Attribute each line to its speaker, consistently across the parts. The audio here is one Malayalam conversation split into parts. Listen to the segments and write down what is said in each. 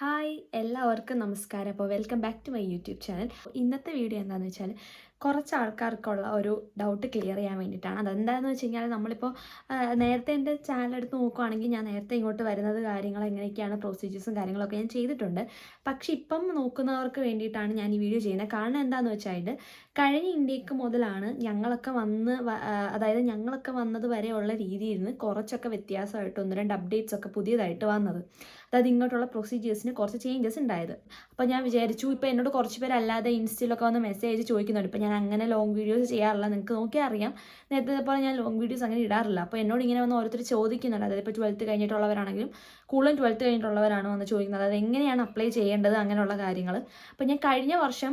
Speaker 1: ഹായ് എല്ലാവർക്കും നമസ്കാരം. അപ്പോൾ welcome back to my YouTube channel ഇന്നത്തെ വീഡിയോ എന്താണെന്ന് വെച്ചാൽ കുറച്ച് ആൾക്കാർക്കുള്ള ഒരു ഡൗട്ട് ക്ലിയർ ചെയ്യാൻ വേണ്ടിയിട്ടാണ്. അതെന്താണെന്ന് വെച്ച് കഴിഞ്ഞാൽ നമ്മളിപ്പോൾ നേരത്തെ എന്റെ ചാനൽ എടുത്ത് നോക്കുവാണെങ്കിൽ ഞാൻ നേരത്തെ ഇങ്ങോട്ട് വരുന്നത് കാര്യങ്ങൾ എങ്ങനെയൊക്കെയാണ് പ്രൊസീജിയേഴ്സും കാര്യങ്ങളൊക്കെ ഞാൻ ചെയ്തിട്ടുണ്ട്. പക്ഷെ ഇപ്പം നോക്കുന്നവർക്ക് വേണ്ടിയിട്ടാണ് ഞാൻ ഈ വീഡിയോ ചെയ്യുന്നത്. കാരണം എന്താണെന്ന് വെച്ചാൽ കഴിഞ്ഞ ഇന്ത്യയ്ക്ക് മുതലാണ് ഞങ്ങളൊക്കെ വന്ന് അതായത് ഞങ്ങളൊക്കെ വന്നത് വരെയുള്ള രീതിയിൽ നിന്ന് കുറച്ചൊക്കെ വ്യത്യാസമായിട്ട് ഒന്ന് രണ്ട് അപ്ഡേറ്റ്സ് ഒക്കെ പുതിയതായിട്ട് വന്നത്. അതായത് ഇങ്ങോട്ടുള്ള പ്രൊസീജിയേഴ്സിന് കുറച്ച് ചേഞ്ചസ് ഉണ്ടായത്. അപ്പോൾ ഞാൻ വിചാരിച്ചു ഇപ്പോൾ എന്നോട് കുറച്ച് പേര് അല്ലാതെ ഇൻസ്റ്റയിലൊക്കെ വന്ന് മെസ്സേജ് ചോദിക്കുന്നുണ്ട്. ഇപ്പോൾ ഞാൻ അങ്ങനെ ലോങ് വീഡിയോസ് ചെയ്യാറില്ല. നിങ്ങൾക്ക് നോക്കി അറിയാം. നേരത്തെ പോലെ ഞാൻ ലോങ് വീഡിയോസ് അങ്ങനെ ഇടാറില്ല. അപ്പോൾ എന്നോട് ഇങ്ങനെ വന്ന് ഓരോരുത്തർ ചോദിക്കുന്നുണ്ട്. അതായത് ഇപ്പോൾ ട്വൽത്ത് കഴിഞ്ഞിട്ടുള്ളവരാണെങ്കിലും കൂടുതലും ട്വൽത്ത് കഴിഞ്ഞിട്ടുള്ളവരാണ് വന്ന് ചോദിക്കുന്നത്. അതായത് എങ്ങനെയാണ് അപ്ലൈ ചെയ്യേണ്ടത് അങ്ങനെയുള്ള കാര്യങ്ങൾ അപ്പോൾ ഞാൻ കഴിഞ്ഞ വർഷം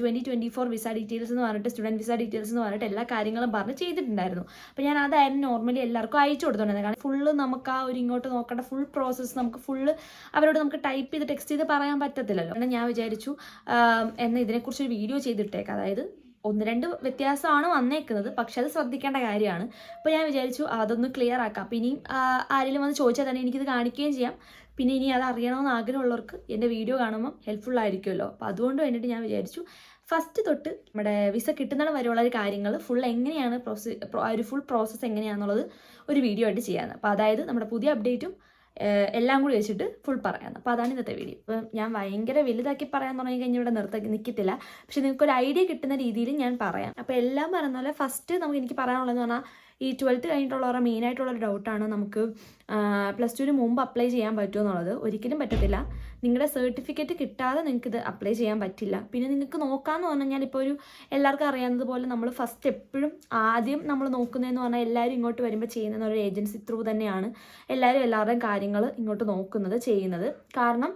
Speaker 1: twenty twenty four visa details എന്ന് പറഞ്ഞിട്ട് സ്റ്റുഡന്റ് വിസ ഡീറ്റെയിൽസ് എന്ന് പറഞ്ഞിട്ട് എല്ലാ കാര്യങ്ങളും പറഞ്ഞ് ചെയ്തിട്ടുണ്ടായിരുന്നു. അപ്പോൾ ഞാൻ അതായിരുന്നു നോർമലി എല്ലാവർക്കും അയച്ചു കൊടുത്തോണ്ടിരുന്നത്. കാരണം ഫുള്ള് നമുക്ക് ആ ഒരു ഇങ്ങോട്ട് നോക്കേണ്ട ഫുൾ പ്രോസസ്സ് നമുക്ക് ഫുള്ള് അവരോട് നമുക്ക് ടൈപ്പ് ചെയ്ത് ടെക്സ്റ്റ് ചെയ്ത് പറയാൻ പറ്റത്തില്ലല്ലോ. എന്നാൽ ഞാൻ വിചാരിച്ചു എന്ന എന്നാൽ ഇതിനെക്കുറിച്ച് ഒരു വീഡിയോ ചെയ്തിട്ടേക്കാം. അതായത് ഒന്ന് രണ്ട് വ്യത്യാസമാണ് വന്നേക്കുന്നത് പക്ഷെ അത് ശ്രദ്ധിക്കേണ്ട കാര്യമാണ്. അപ്പോൾ ഞാൻ വിചാരിച്ചു അതൊന്ന് ക്ലിയർ ആക്കാം. അപ്പം ഇനിയും ആരെങ്കിലും വന്ന് ചോദിച്ചാൽ തന്നെ എനിക്കിത് കാണിക്കുകയും ചെയ്യാം. പിന്നെ ഇനി അത് അറിയണമെന്ന് ആഗ്രഹമുള്ളവർക്ക് എന്റെ വീഡിയോ കാണുമ്പോൾ ഹെൽപ്ഫുൾ ആയിരിക്കുമല്ലോ. അപ്പോൾ അതുകൊണ്ട് വേണ്ടിയിട്ട് ഞാൻ വിചാരിച്ചു ഫസ്റ്റ് തൊട്ട് നമ്മുടെ വിസ കിട്ടുന്നിടം വരെയുള്ള ഒരു കാര്യങ്ങൾ ഫുൾ എങ്ങനെയാണ് പ്രോസസ് ഒരു ഫുൾ പ്രോസസ്സ് എങ്ങനെയാണെന്നുള്ളത് ഒരു വീഡിയോ ആയിട്ട് ചെയ്യാമെന്ന് അപ്പോൾ അതായത് നമ്മുടെ പുതിയ അപ്ഡേറ്റും എല്ലാം കൂടി വെച്ചിട്ട് ഫുൾ പറയാം അപ്പോൾ അതാണ് ഇന്നത്തെ വീഡിയോ ഇപ്പം ഞാൻ ഭയങ്കര വലുതാക്കി പറയാൻ തുടങ്ങി കഴിഞ്ഞാൽ ഇവിടെ നിർത്ത നിൽക്കത്തില്ല പക്ഷെ നിങ്ങൾക്ക് ഒരു ഐഡിയ കിട്ടുന്ന രീതിയിൽ ഞാൻ പറയാം. അപ്പോൾ എല്ലാം പറയുന്ന പോലെ ഫസ്റ്റ് നമുക്ക് എനിക്ക് പറയാനുള്ളതെന്ന് പറഞ്ഞാൽ ഈ ട്വൽത്ത് കഴിഞ്ഞിട്ടുള്ളവരുടെ മെയിനായിട്ടുള്ള ഡൗട്ടാണ് നമുക്ക് പ്ലസ് ടുവിന് മുമ്പ് അപ്ലൈ ചെയ്യാൻ പറ്റുമോ എന്നുള്ളത്. ഒരിക്കലും പറ്റത്തില്ല. നിങ്ങളുടെ സർട്ടിഫിക്കറ്റ് കിട്ടാതെ നിങ്ങൾക്ക് ഇത് അപ്ലൈ ചെയ്യാൻ പറ്റില്ല. പിന്നെ നിങ്ങൾക്ക് നോക്കാമെന്ന് പറഞ്ഞു കഴിഞ്ഞാൽ ഇപ്പോൾ ഒരു എല്ലാവർക്കും അറിയാവുന്നത് പോലെ നമ്മൾ ഫസ്റ്റ് എപ്പോഴും ആദ്യം നമ്മൾ നോക്കുന്നതെന്ന് പറഞ്ഞാൽ എല്ലാവരും ഇങ്ങോട്ട് വരുമ്പോൾ ചെയ്യുന്ന ഒരു ഏജൻസി ത്രൂ തന്നെയാണ്. എല്ലാവരും എല്ലാവരുടെയും കാര്യങ്ങൾ ഇങ്ങോട്ട് നോക്കുന്നത് ചെയ്യുന്നത്. കാരണം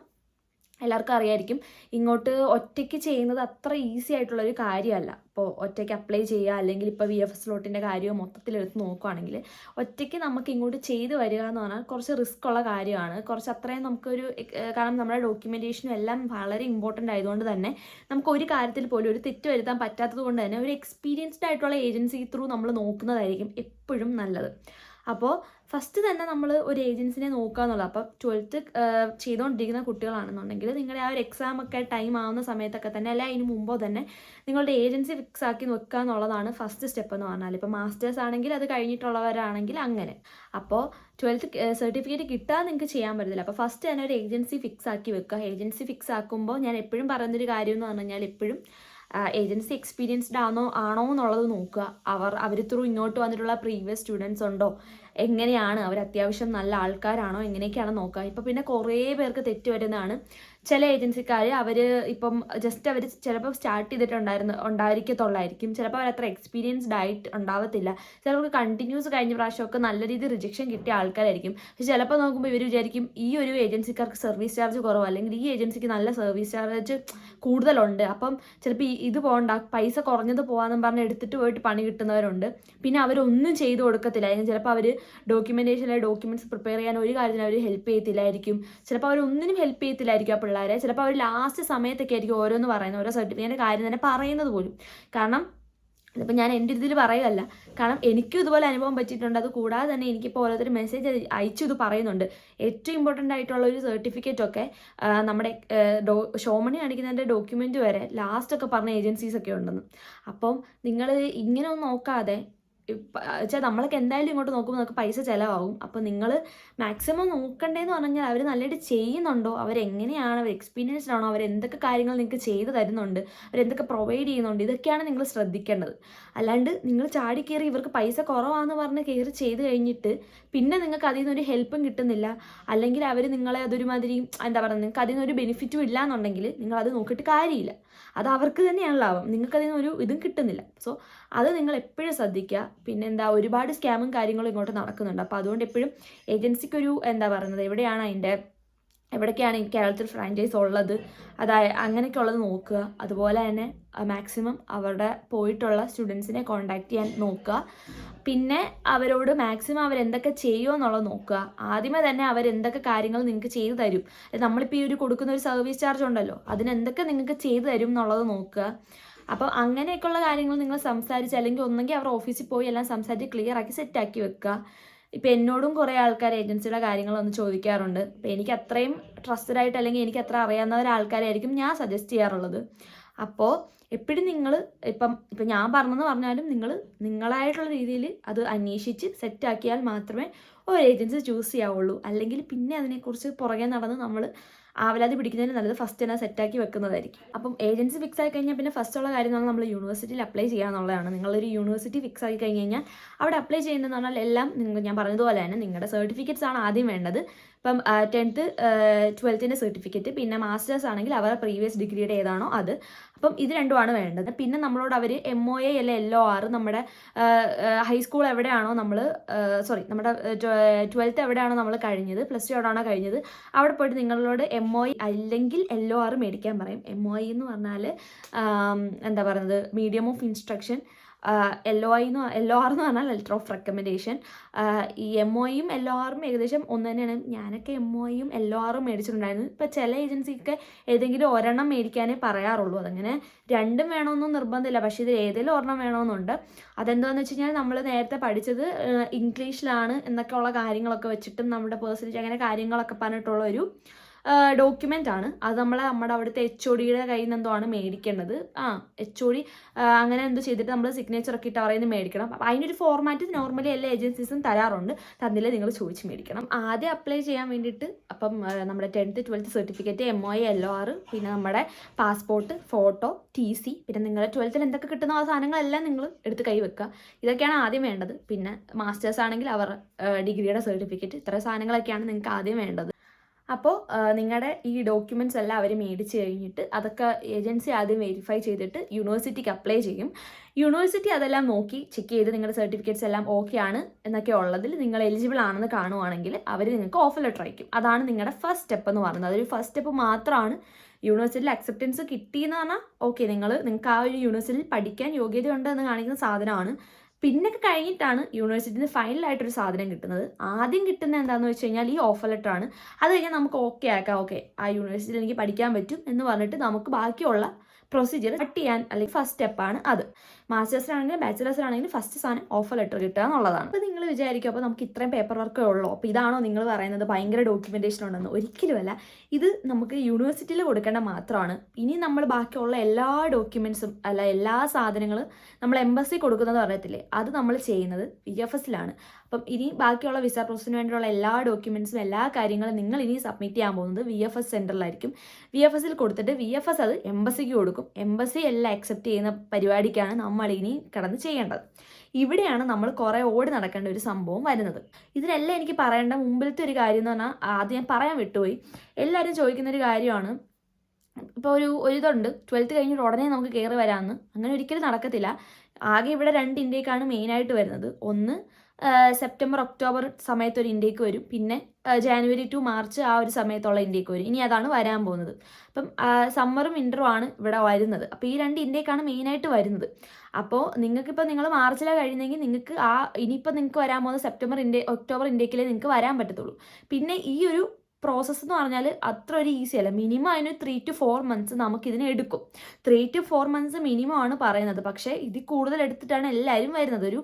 Speaker 1: എല്ലാവർക്കും അറിയായിരിക്കും. ഇങ്ങോട്ട് ഒറ്റയ്ക്ക് ചെയ്യുന്നത് അത്ര ഈസി ആയിട്ടുള്ളൊരു കാര്യമല്ല. ഇപ്പോൾ ഒറ്റയ്ക്ക് അപ്ലൈ ചെയ്യുക അല്ലെങ്കിൽ ഇപ്പോൾ വി എഫ് എസ് ലോട്ടിന്റെ കാര്യം മൊത്തത്തിൽ എടുത്ത് നോക്കുകയാണെങ്കിൽ ഒറ്റയ്ക്ക് നമുക്ക് ഇങ്ങോട്ട് ചെയ്ത് വരിക എന്ന് പറഞ്ഞാൽ കുറച്ച് റിസ്ക് ഉള്ള കാര്യമാണ്. കുറച്ച് അത്രയും നമുക്കൊരു കാരണം നമ്മുടെ ഡോക്യുമെന്റേഷനും എല്ലാം വളരെ ഇമ്പോർട്ടന്റ് ആയതുകൊണ്ട് തന്നെ നമുക്ക് ഒരു കാര്യത്തിൽ പോലും ഒരു തെറ്റ് വരുത്താൻ പറ്റാത്തത് കൊണ്ട് തന്നെ ഒരു എക്സ്പീരിയൻസ്ഡ് ആയിട്ടുള്ള ഏജൻസി ത്രൂ നമ്മൾ നോക്കുന്നതായിരിക്കും എപ്പോഴും നല്ലത്. അപ്പോൾ ഫസ്റ്റ് തന്നെ നമ്മൾ ഒരു ഏജൻസിനെ നോക്കുക എന്നുള്ളത്. അപ്പോൾ ട്വൽത്ത് ചെയ്തുകൊണ്ടിരിക്കുന്ന കുട്ടികളാണെന്നുണ്ടെങ്കിൽ നിങ്ങളുടെ ആ ഒരു എക്സാം ഒക്കെ ടൈം ആവുന്ന സമയത്തൊക്കെ തന്നെ അല്ല അതിന് മുമ്പോ തന്നെ നിങ്ങളുടെ ഏജൻസി ഫിക്സ് ആക്കി വെക്കുക എന്നുള്ളതാണ് ഫസ്റ്റ് സ്റ്റെപ്പ് എന്ന് പറഞ്ഞാൽ ഇപ്പോൾ മാസ്റ്റേഴ്സ് ആണെങ്കിൽ അത് കഴിഞ്ഞിട്ടുള്ളവരാണെങ്കിൽ അങ്ങനെ. അപ്പോൾ ട്വൽത്ത് സർട്ടിഫിക്കറ്റ് കിട്ടാൻ നിങ്ങൾക്ക് ചെയ്യാൻ പറ്റത്തില്ല. അപ്പോൾ ഫസ്റ്റ് തന്നെ ഒരു ഏജൻസി ഫിക്സ് ആക്കി വെക്കുക. ഏജൻസി ഫിക്സ് ആക്കുമ്പോൾ ഞാൻ എപ്പോഴും പറയുന്നൊരു കാര്യം എന്ന് പറഞ്ഞു കഴിഞ്ഞാൽ എപ്പോഴും ഏജൻസി എക്സ്പീരിയൻസ്ഡ് ആണോ ആണോ എന്നുള്ളത് നോക്കുക. അവർ അവർ ത്രൂ ഇങ്ങോട്ട് വന്നിട്ടുള്ള പ്രീവിയസ് സ്റ്റുഡൻസ് ഉണ്ടോ എങ്ങനെയാണ് അവർ അത്യാവശ്യം നല്ല ആൾക്കാരാണോ എങ്ങനെയൊക്കെയാണ് നോക്കുക. ഇപ്പം പിന്നെ കുറേ പേർക്ക് തെറ്റ് വരുന്നതാണ് ചില ഏജൻസിക്കാർ അവർ ഇപ്പം ജസ്റ്റ് അവർ ചിലപ്പോൾ സ്റ്റാർട്ട് ചെയ്തിട്ടുണ്ടായിരുന്നു ഉണ്ടായിരിക്കത്തുള്ളായിരിക്കും. ചിലപ്പോൾ അവർ അത്ര എക്സ്പീരിയൻസ്ഡ് ആയിട്ട് ഉണ്ടാവത്തില്ല. ചിലർക്ക് കണ്ടിന്യൂസ് കഴിഞ്ഞ പ്രാവശ്യമൊക്കെ നല്ല രീതിയിൽ റിജക്ഷൻ കിട്ടിയ ആൾക്കാരായിരിക്കും. പക്ഷെ ചിലപ്പോൾ നോക്കുമ്പോൾ ഇവർ വിചാരിക്കും ഈ ഒരു ഏജൻസിക്കാർക്ക് സർവീസ് ചാർജ് കുറവ് അല്ലെങ്കിൽ ഈ ഏജൻസിക്ക് നല്ല സർവീസ് ചാർജ് കൂടുതലുണ്ട്. അപ്പം ചിലപ്പോൾ ഇത് പോകണ്ട പൈസ കുറഞ്ഞത് പോകാമെന്നും പറഞ്ഞ് എടുത്തിട്ട് പോയിട്ട് പണി കിട്ടുന്നവരുണ്ട്. പിന്നെ അവരൊന്നും ചെയ്തു കൊടുക്കത്തില്ല. അല്ലെങ്കിൽ ചിലപ്പോൾ അവർ ഡോക്യുമെന്റേഷൻ ഡോക്യുമെന്റ്സ് പ്രിപ്പയർ ചെയ്യാൻ ഒരു കാര്യത്തിന് അവർ ഹെൽപ്പ് ചെയ്യത്തില്ലായിരിക്കും. ചിലപ്പോൾ അവരൊന്നിനും ഹെൽപ്പ് ചെയ്യത്തില്ലായിരിക്കും ആ പിള്ളേരെ. ചിലപ്പോൾ അവർ ലാസ്റ്റ് സമയത്തൊക്കെ ആയിരിക്കും ഓരോന്ന് പറയുന്നത് ഓരോ സർട്ടിഫിക്കറ്റിന്റെ കാര്യം തന്നെ പറയുന്നത് പോലും. കാരണം ഇതിപ്പോൾ ഞാൻ എന്റെ ഇതിൽ പറയുകയല്ല. കാരണം എനിക്കും ഇതുപോലെ അനുഭവം പറ്റിയിട്ടുണ്ട്. അത് കൂടാതെ തന്നെ എനിക്കിപ്പോൾ ഓരോരുത്തർ മെസ്സേജ് അയച്ചു ഇത് പറയുന്നുണ്ട്. ഏറ്റവും ഇമ്പോർട്ടന്റ് ആയിട്ടുള്ള ഒരു സർട്ടിഫിക്കറ്റ് ഒക്കെ നമ്മുടെ ഡോ ഷോമണി കാണിക്കുന്നതിന്റെ ഡോക്യുമെന്റ് വരെ ലാസ്റ്റൊക്കെ പറഞ്ഞ ഏജൻസീസ് ഒക്കെ ഉണ്ടെന്ന്. അപ്പം നിങ്ങൾ ഇങ്ങനെ ഒന്നും നോക്കാതെ വെച്ചാൽ നമ്മളൊക്കെ എന്തായാലും ഇങ്ങോട്ട് നോക്കുമ്പോൾ നമുക്ക് പൈസ ചിലവാകും. അപ്പോൾ നിങ്ങൾ മാക്സിമം നോക്കണ്ടേന്ന് പറഞ്ഞാൽ അവർ നല്ലതായിട്ട് ചെയ്യുന്നുണ്ടോ? അവരെങ്ങനെയാണ്? അവർ എക്സ്പീരിയൻസ്ഡ് ആണോ? അവർ എന്തൊക്കെ കാര്യങ്ങൾ നിങ്ങൾക്ക് ചെയ്തു തരുന്നുണ്ട്? അവരെന്തൊക്കെ പ്രൊവൈഡ് ചെയ്യുന്നുണ്ട്? ഇതൊക്കെയാണ് നിങ്ങൾ ശ്രദ്ധിക്കേണ്ടത്. അല്ലാണ്ട് നിങ്ങൾ ചാടി കയറി ഇവർക്ക് പൈസ കുറവാന്ന് പറഞ്ഞ് കയറി ചെയ്ത് കഴിഞ്ഞിട്ട് പിന്നെ നിങ്ങൾക്ക് അതിൽ നിന്നൊരു ഹെൽപ്പും കിട്ടുന്നില്ല. അല്ലെങ്കിൽ അവർ നിങ്ങളെ അതൊരുമാതിരി എന്താ പറയുക നിങ്ങൾക്ക് അതിൽ നിന്നൊരു ബെനിഫിറ്റും ഇല്ല എന്നുണ്ടെങ്കിൽ നിങ്ങൾ അത് നോക്കിയിട്ട് കാര്യമില്ല. അത് അവർക്ക് തന്നെയാണ് ലാഭം. നിങ്ങൾക്ക് അതിൽ നിന്നൊരു ഇതും കിട്ടുന്നില്ല. സോ അത് നിങ്ങൾ എപ്പോഴും ശ്രദ്ധിക്കുക പിന്നെ എന്താ ഒരുപാട് സ്കാമും കാര്യങ്ങളും ഇങ്ങോട്ട് നടക്കുന്നുണ്ട്. അപ്പോൾ അതുകൊണ്ട് എപ്പോഴും ഏജൻസിക്കൊരു എന്താ പറയുന്നത് എവിടെയാണ് അതിന്റെ എവിടേക്കാണ് ഈ കേരളത്തിൽ ഫ്രാഞ്ചൈസ് ഉള്ളത് അതായത് അങ്ങനെയൊക്കെ ഉള്ളത് നോക്കുക. അതുപോലെ തന്നെ മാക്സിമം അവരുടെ പോയിട്ടുള്ള സ്റ്റുഡൻസിനെ കോണ്ടാക്ട് ചെയ്യാൻ നോക്കുക. പിന്നെ അവരോട് മാക്സിമം അവരെന്തൊക്കെ ചെയ്യുമോ എന്നുള്ളത് നോക്കുക. ആദ്യമേ തന്നെ അവരെന്തൊക്കെ കാര്യങ്ങൾ നിങ്ങൾക്ക് ചെയ്തു തരും. നമ്മളിപ്പോൾ ഈ ഒരു കൊടുക്കുന്ന ഒരു സർവീസ് ചാർജ് ഉണ്ടല്ലോ അതിനെന്തൊക്കെ നിങ്ങൾക്ക് ചെയ്തു തരും എന്നുള്ളത് നോക്കുക. അപ്പോൾ അങ്ങനെയൊക്കെയുള്ള കാര്യങ്ങൾ നിങ്ങൾ സംസാരിച്ച് അല്ലെങ്കിൽ ഒന്നെങ്കിൽ അവർ ഓഫീസിൽ പോയി എല്ലാം സംസാരിച്ച് ക്ലിയർ ആക്കി സെറ്റാക്കി വെക്കുക. ഇപ്പം എന്നോടും കുറേ ആൾക്കാർ ഏജൻസിയുടെ കാര്യങ്ങളൊന്ന് ചോദിക്കാറുണ്ട്. ഇപ്പം എനിക്ക് അത്രയും ട്രസ്റ്റഡ് ആയിട്ട് അല്ലെങ്കിൽ എനിക്ക് അത്ര അറിയാവുന്ന ഒരാൾക്കാരായിരിക്കും ഞാൻ സജസ്റ്റ് ചെയ്യാറുള്ളത്. അപ്പോൾ എപ്പോഴും നിങ്ങൾ ഇപ്പം ഇപ്പം ഞാൻ പറഞ്ഞെന്ന് പറഞ്ഞാലും നിങ്ങൾ നിങ്ങളായിട്ടുള്ള രീതിയിൽ അത് അന്വേഷിച്ച് സെറ്റാക്കിയാൽ മാത്രമേ ഒരു ഏജൻസി ചൂസ് ചെയ്യാവുള്ളൂ. അല്ലെങ്കിൽ പിന്നെ അതിനെക്കുറിച്ച് പുറകെ നടന്ന് നമ്മൾ ആവലാതി പിടിക്കുന്നതിന് നല്ലത് ഫസ്റ്റ് തന്നെ സെറ്റാക്കി വെക്കുന്നതായിരിക്കും. അപ്പം ഏജൻസി ഫിക്സ് ആയി കഴിഞ്ഞാൽ പിന്നെ ഫസ്റ്റ് ഉള്ള കാര്യം നമ്മൾ യൂണിവേഴ്സിറ്റിയിൽ അപ്ലൈ ചെയ്യുക എന്നുള്ളതാണ് നിങ്ങളൊരു യൂണിവേഴ്സിറ്റി ഫിക്സ് ആയി കഴിഞ്ഞ് കഴിഞ്ഞാൽ അവിടെ അപ്ലൈ ചെയ്യുന്നതെന്ന് പറഞ്ഞാൽ എല്ലാം നിങ്ങൾ ഞാൻ പറഞ്ഞതുപോലെ തന്നെ നിങ്ങളുടെ സർട്ടിഫിക്കറ്റ്സ് ആണ് ആദ്യം വേണ്ടത്. ഇപ്പം ടെൻത്ത് ട്വൽത്തിന്റെ സർട്ടിഫിക്കറ്റ് പിന്നെ മാസ്റ്റേഴ്സ് ആണെങ്കിൽ അവരുടെ പ്രീവിയസ് ഡിഗ്രിയുടെ ഏതാണോ അത്. അപ്പം ഇത് രണ്ടുമാണ് വേണ്ടത്. പിന്നെ നമ്മളോട് അവർ എം ഒ എ അല്ലെ എൽ ഒ ആർ നമ്മുടെ ഹൈസ്കൂൾ എവിടെയാണോ നമ്മൾ സോറി നമ്മുടെ ട്വൽത്ത് എവിടെയാണോ നമ്മൾ കഴിഞ്ഞത് പ്ലസ് ടു എവിടെയാണോ കഴിഞ്ഞത് അവിടെ പോയിട്ട് നിങ്ങളോട് എം ഒ അല്ലെങ്കിൽ എൽ ഒ ആർ മേടിക്കാൻ പറയും. എം ഒ എന്ന് പറഞ്ഞാൽ എന്താ പറയുന്നത് medium of instruction L O I എന്ന് എൽ ആർ എന്ന് പറഞ്ഞാൽ ലെറ്റർ ഓഫ് റെക്കമെൻഡേഷൻ ഈ എം ഒയും എൽ ആറും ഏകദേശം ഒന്ന് തന്നെയാണ്. ഞാനൊക്കെ എം ഒയും ഒ ആറും മേടിച്ചിട്ടുണ്ടായിരുന്നു. ഇപ്പോൾ ചില ഏജൻസിക്ക് ഏതെങ്കിലും ഒരെണ്ണം മേടിക്കാനേ പറയാറുള്ളൂ. അതങ്ങനെ രണ്ടും വേണമെന്നും നിർബന്ധമില്ല. പക്ഷെ ഇതിൽ ഏതെങ്കിലും ഒരെണ്ണം വേണമെന്നുണ്ട്. അതെന്താണെന്ന് വെച്ച് കഴിഞ്ഞാൽ നമ്മൾ നേരത്തെ പഠിച്ചത് ഇംഗ്ലീഷിലാണ് എന്നൊക്കെ ഉള്ള കാര്യങ്ങളൊക്കെ വെച്ചിട്ടും നമ്മുടെ പേഴ്സണലിറ്റി അങ്ങനെ കാര്യങ്ങളൊക്കെ പറഞ്ഞിട്ടുള്ള ഒരു ഡോക്യുമെന്റ് ആണ്. അത് നമ്മൾ നമ്മുടെ അവിടുത്തെ എച്ച് ഒ ഡിയുടെ കയ്യിൽ നിന്ന് എന്തോ ആണ് മേടിക്കേണ്ടത്. ആ എച്ച് ഒ ഡി അങ്ങനെ എന്തോ ചെയ്തിട്ട് നമ്മൾ സിഗ്നേച്ചർ ഒക്കെ ഇട്ട് അവരെ മേടിക്കണം. അപ്പം അതിനൊരു ഫോർമാറ്റ് നോർമലി എല്ലാ ഏജൻസീസും തരാറുണ്ട്. തന്നില്ല നിങ്ങൾ ചോദിച്ച് മേടിക്കണം. ആദ്യം അപ്ലൈ ചെയ്യാൻ വേണ്ടിയിട്ട് അപ്പം നമ്മുടെ tenth twelfth certificate M O L O R പിന്നെ നമ്മുടെ പാസ്പോർട്ട് ഫോട്ടോ ടി സി പിന്നെ നിങ്ങളുടെ ട്വൽത്തിൽ എന്തൊക്കെ കിട്ടുന്ന ആ സാധനങ്ങളെല്ലാം നിങ്ങൾ എടുത്ത് കൈ വെക്കുക. ഇതൊക്കെയാണ് ആദ്യം വേണ്ടത്. പിന്നെ മാസ്റ്റേഴ്സ് ആണെങ്കിൽ അവർ ഡിഗ്രിയുടെ സർട്ടിഫിക്കറ്റ് ഇത്ര സാധനങ്ങളൊക്കെയാണ് നിങ്ങൾക്ക് ആദ്യം വേണ്ടത്. അപ്പോൾ നിങ്ങളുടെ ഈ ഡോക്യുമെന്റ്സ് എല്ലാം അവർ മേടിച്ച് കഴിഞ്ഞിട്ട് അതൊക്കെ ഏജൻസി ആദ്യം വെരിഫൈ ചെയ്തിട്ട് യൂണിവേഴ്സിറ്റിക്ക് അപ്ലൈ ചെയ്യും. യൂണിവേഴ്സിറ്റി അതെല്ലാം നോക്കി ചെക്ക് ചെയ്ത് നിങ്ങളുടെ സർട്ടിഫിക്കറ്റ്സ് എല്ലാം ഓക്കെ ആണ് എന്നൊക്കെ ഉള്ളതിൽ നിങ്ങൾ എലിജിബിൾ ആണെന്ന് കാണുവാണെങ്കിൽ അവർ നിങ്ങൾക്ക് ഓഫർ ലെറ്റർ അയക്കും. അതാണ് നിങ്ങളുടെ ഫസ്റ്റ് സ്റ്റെപ്പ് എന്ന് പറയുന്നത്. അതൊരു ഫസ്റ്റ് സ്റ്റെപ്പ് മാത്രമാണ് യൂണിവേഴ്സിറ്റിയിൽ അക്സെപ്റ്റൻസ് കിട്ടിയെന്ന് പറഞ്ഞാൽ ഓക്കെ നിങ്ങൾ നിങ്ങൾക്ക് ആ ഒരു യൂണിവേഴ്സിറ്റിയിൽ പഠിക്കാൻ യോഗ്യതയുണ്ട് എന്ന് കാണിക്കുന്ന സാധനമാണ്. പിന്നൊക്കെ കഴിഞ്ഞിട്ടാണ് യൂണിവേഴ്സിറ്റിന് ഫൈനലായിട്ട് ഒരു സാധനം കിട്ടുന്നത്. ആദ്യം കിട്ടുന്ന എന്താണെന്ന് വെച്ച് കഴിഞ്ഞാൽ ഈ ഓഫർ ലെറ്റർ ആണ്. അത് കഴിഞ്ഞാൽ നമുക്ക് ഓക്കെ ആക്കാം. ഓക്കെ ആ യൂണിവേഴ്സിറ്റിയിൽ എനിക്ക് പഠിക്കാൻ പറ്റും എന്ന് പറഞ്ഞിട്ട് നമുക്ക് ബാക്കിയുള്ള പ്രൊസീജിയർ കട്ട് ചെയ്യാൻ അല്ലെങ്കിൽ ഫസ്റ്റ് സ്റ്റെപ്പാണ് അത്. മാസ്റ്റേഴ്സിനാണെങ്കിലും ബാച്ചിലേഴ്സിനാണെങ്കിലും ഫസ്റ്റ് സാധനം ഓഫർ ലെറ്റർ കിട്ടുക എന്നുള്ളതാണ്. അപ്പോൾ നിങ്ങൾ വിചാരിക്കും അപ്പോൾ നമുക്ക് ഇത്രയും പേപ്പർ വർക്കേ ഉള്ളൂ. അപ്പോൾ ഇതാണോ നിങ്ങൾ പറയുന്നത്? ഭയങ്കര ഡോക്യുമെന്റേഷൻ ഉണ്ടെന്ന്. ഒരിക്കലുമല്ല ഇത് നമുക്ക് യൂണിവേഴ്സിറ്റിയിൽ കൊടുക്കേണ്ട മാത്രമാണ്. ഇനി നമ്മൾ ബാക്കിയുള്ള എല്ലാ ഡോക്യുമെൻസും അല്ല എല്ലാ സാധനങ്ങളും നമ്മൾ എംബസി കൊടുക്കുന്നത് പറയത്തില്ലേ അത് നമ്മൾ ചെയ്യുന്നത് വി എഫ് എസിലാണ് അപ്പം ഇനി ബാക്കിയുള്ള വിസ പ്രോസസ്സിന് വേണ്ടിയുള്ള എല്ലാ ഡോക്യുമെൻസും എല്ലാ കാര്യങ്ങളും നിങ്ങൾ ഇനി സബ്മിറ്റ് ചെയ്യാൻ പോകുന്നത് വി എഫ് എസ് സെന്ററിലായിരിക്കും വി എഫ് എസിൽ കൊടുത്തിട്ട് വി എഫ് എസ് അത് എംബസിക്ക് കൊടുക്കും. എംബസി എല്ലാം അക്സെപ്റ്റ് ചെയ്യുന്ന പരിപാടിക്കാണ് നമ്മൾ ഇനി കടന്ന് ചെയ്യേണ്ടത്. ഇവിടെയാണ് നമ്മൾ കുറേ ഓടി നടക്കേണ്ട ഒരു സംഭവം വരുന്നത്. ഇതിനെല്ലാം എനിക്ക് പറയേണ്ട മുമ്പിലത്തെ ഒരു കാര്യം എന്ന് പറഞ്ഞാൽ ആദ്യം ഞാൻ പറയാൻ വിട്ടുപോയി. എല്ലാവരും ചോദിക്കുന്ന ഒരു കാര്യമാണ്. ഇപ്പോൾ ഒരു ഒരു ഇതുണ്ട്. ട്വൽത്ത് കഴിഞ്ഞിട്ട് ഉടനെ നമുക്ക് കയറി വരാമെന്ന്. അങ്ങനെ ഒരിക്കലും നടക്കത്തില്ല. ആകെ ഇവിടെ രണ്ട് ഇന്ത്യക്കാണ് മെയിനായിട്ട് വരുന്നത്. ഒന്ന് സെപ്റ്റംബർ ഒക്ടോബർ സമയത്ത് ഒരു ഇൻഡേക്ക് വരും. പിന്നെ ജാനുവരി ടു മാർച്ച് ആ ഒരു സമയത്തുള്ള ഇൻഡേക്ക് വരും. ഇനി അതാണ് വരാൻ പോകുന്നത്. അപ്പം സമ്മറും വിന്ററും ആണ് ഇവിടെ വരുന്നത്. അപ്പോൾ ഈ രണ്ട് ഇന്ത്യക്കാണ് മെയിനായിട്ട് വരുന്നത്. അപ്പോൾ നിങ്ങൾക്കിപ്പോൾ നിങ്ങൾ മാർച്ചിലാണ് കഴിയുന്നെങ്കിൽ നിങ്ങൾക്ക് ആ ഇനിയിപ്പോൾ നിങ്ങൾക്ക് വരാൻ പോകുന്ന സെപ്റ്റംബർ ഇൻഡേ ഒക്ടോബർ ഇൻഡേക്കിലേ നിങ്ങൾക്ക് വരാൻ പറ്റത്തുള്ളൂ. പിന്നെ ഈ ഒരു പ്രോസസ്സ് എന്ന് പറഞ്ഞാൽ അത്ര ഒരു ഈസി അല്ല. മിനിമം അതിന് ത്രീ ടു ഫോർ മന്ത്സ് നമുക്ക് ഇതിന് എടുക്കും. Three two four months minimum ആണ് പറയുന്നത്. പക്ഷേ ഇതിൽ കൂടുതൽ എടുത്തിട്ടാണ് എല്ലാവരും വരുന്നത്. ഒരു